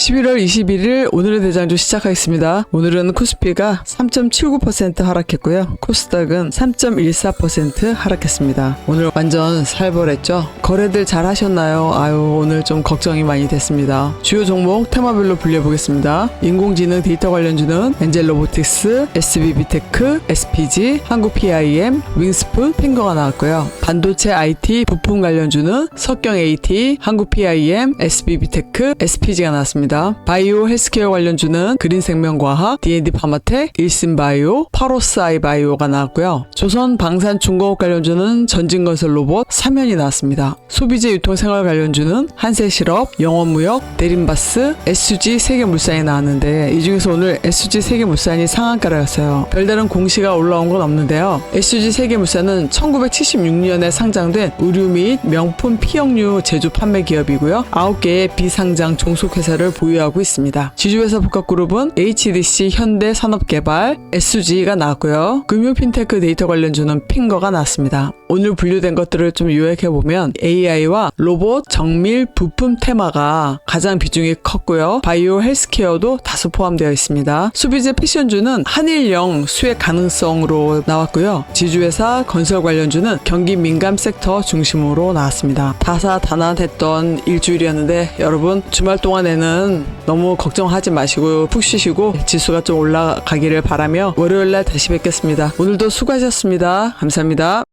11월 21일 오늘의 대장주 시작하겠습니다. 오늘은 코스피가 3.79% 하락했고요. 코스닥은 3.14% 하락했습니다. 오늘 완전 살벌했죠? 거래들 잘 하셨나요? 아유, 오늘 좀 걱정이 많이 됐습니다. 주요 종목 테마별로 분류해보겠습니다. 인공지능 데이터 관련주는 엔젤 로보틱스, SBB테크, SPG, 한국 PIM, 윙스프, 핑거가 나왔고요. 반도체 IT 부품 관련주는 석경 AT, 한국 PIM, SBB테크, SPG가 나왔습니다. 바이오 헬스케어 관련주는 그린생명과학, D&D 파마텍, 일신바이오, 파로스아이바이오가 나왔고요. 조선 방산 중공업 관련주는 전진건설 로봇, 사면이 나왔습니다. 소비재 유통생활 관련주는 한세실업, 영원무역, 대림바스, SG 세계물산이 나왔는데 이 중에서 오늘 SG 세계물산이 상한가라였어요. 별다른 공시가 올라온 건 없는데요. SG 세계물산은 1976년에 상장된 의류 및 명품 피혁류 제조 판매 기업이고요. 9개의 비상장 종속회사를 보유하고 있습니다. 지주회사 복합그룹은 HDC 현대산업개발, SG가 나왔고요. 금융 핀테크 데이터 관련주는 핑거가 나왔습니다. 오늘 분류된 것들을 좀 요약해보면 AI와 로봇, 정밀, 부품 테마가 가장 비중이 컸고요. 바이오 헬스케어도 다소 포함되어 있습니다. 수비재 패션주는 한일영 수혜 가능성으로 나왔고요. 지주회사 건설 관련주는 경기 민감 섹터 중심으로 나왔습니다. 다사다난했던 일주일이었는데 여러분 주말 동안에는 너무 걱정하지 마시고 푹 쉬시고 지수가 좀 올라가기를 바라며 월요일날 다시 뵙겠습니다. 오늘도 수고하셨습니다. 감사합니다.